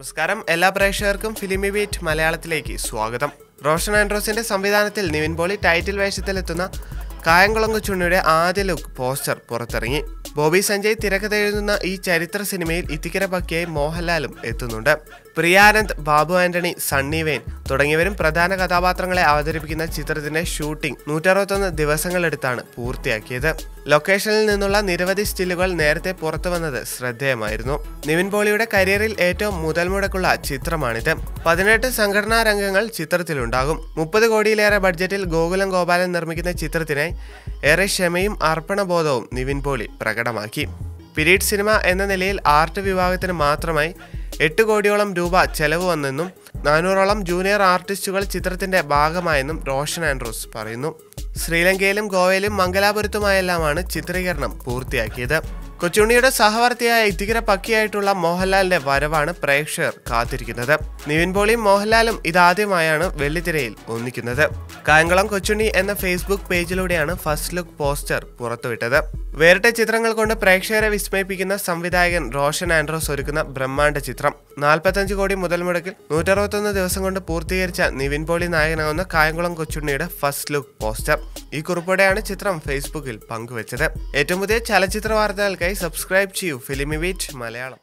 നമസ്കാരം. എല്ലാ പ്രേക്ഷകർക്കും ഫിലിമി ബീറ്റ് മലയാളത്തിലേക്ക് സ്വാഗതം. റോഷൻ ആൻഡ്രോസിന്റെ സംവിധാനത്തിൽ നിവിൻ പോളി ടൈറ്റിൽ വേഷത്തിലെത്തുന്ന കായംകുളം കൊച്ചുണ്ണിയുടെ ആദ്യ ലുക്ക് പോസ്റ്റർ പുറത്തിറങ്ങി. ബോബി സഞ്ജയ് തിരക്കഥ എഴുതുന്ന ഈ ചരിത്ര സിനിമയിൽ ഇത്തിക്കര ഭക്തിയായി മോഹൻലാലും എത്തുന്നുണ്ട്. പ്രിയാനന്ദ് ബാബു ആന്റണി സണ്ണി തുടങ്ങിയവരും പ്രധാന കഥാപാത്രങ്ങളെ അവതരിപ്പിക്കുന്ന ചിത്രത്തിന്റെ ഷൂട്ടിംഗ് നൂറ്ററുപത്തൊന്ന് ദിവസങ്ങളെടുത്താണ് പൂർത്തിയാക്കിയത്. ലൊക്കേഷനിൽ നിന്നുള്ള നിരവധി സ്റ്റില്ലുകൾ നേരത്തെ പുറത്തു വന്നത് ശ്രദ്ധേയമായിരുന്നു. നിവിൻ പോളിയുടെ കരിയറിൽ ഏറ്റവും മുതൽ മുടക്കുള്ള ചിത്രമാണിത്. പതിനെട്ട് സംഘടനാ രംഗങ്ങൾ ചിത്രത്തിലുണ്ടാകും. മുപ്പത് കോടിയിലേറെ ബഡ്ജറ്റിൽ ഗോകുലം ഗോപാലൻ നിർമ്മിക്കുന്ന ചിത്രത്തിനെ ഏറെ ക്ഷമയും അർപ്പണബോധവും നിവിൻ പോളി പ്രകടമാക്കി. പിരീഡ് സിനിമ എന്ന നിലയിൽ ആർട്ട് വിഭാഗത്തിന് മാത്രമായി എട്ട് കോടിയോളം രൂപ ചെലവ് വന്നെന്നും നാനൂറോളം ജൂനിയർ ആർട്ടിസ്റ്റുകൾ ചിത്രത്തിന്റെ ഭാഗമായെന്നും റോഷൻ ആൻഡ്രൂസ് പറയുന്നു. ശ്രീലങ്കയിലും ഗോവയിലും മംഗലാപുരത്തുമായെല്ലാമാണ് ചിത്രീകരണം പൂർത്തിയാക്കിയത്. കൊച്ചുണ്ണിയുടെ സഹവർത്തിയായ ഇത്തികര പക്കിയായിട്ടുള്ള മോഹൻലാലിന്റെ വരവാണ് പ്രേക്ഷകർ കാത്തിരിക്കുന്നത്. നിവിൻ പോളിയും മോഹൻലാലും ഇതാദ്യമായാണ് വെള്ളിത്തിരയിൽ ഒന്നിക്കുന്നത്. കായംകുളം കൊച്ചുണ്ണി എന്ന ഫേസ്ബുക്ക് പേജിലൂടെയാണ് ഫസ്റ്റ് ലുക്ക് പോസ്റ്റർ പുറത്തുവിട്ടത്. വേറിട്ട ചിത്രങ്ങൾ കൊണ്ട് പ്രേക്ഷകരെ വിസ്മയിപ്പിക്കുന്ന സംവിധായകൻ റോഷൻ ആൻഡ്രോസ് ഒരുക്കുന്ന ബ്രഹ്മാണ്ഡ ചിത്രം. നാൽപ്പത്തഞ്ച് കോടി മുതൽ മുടക്കിൽ നൂറ്ററുപത്തൊന്ന് ദിവസം കൊണ്ട് പൂർത്തീകരിച്ച നിവിൻ പോളി നായകനാകുന്ന കായംകുളം കൊച്ചുണ്ണിയുടെ ഫസ്റ്റ് ലുക്ക് പോസ്റ്റർ. ഈ കുറിപ്പോടെയാണ് ചിത്രം ഫേസ്ബുക്കിൽ പങ്കുവച്ചത്. ഏറ്റവും പുതിയ ചലച്ചിത്ര വാർത്തകൾക്കായി സബ്സ്ക്രൈബ് ചെയ്യൂ. Filmy beat Malayalam.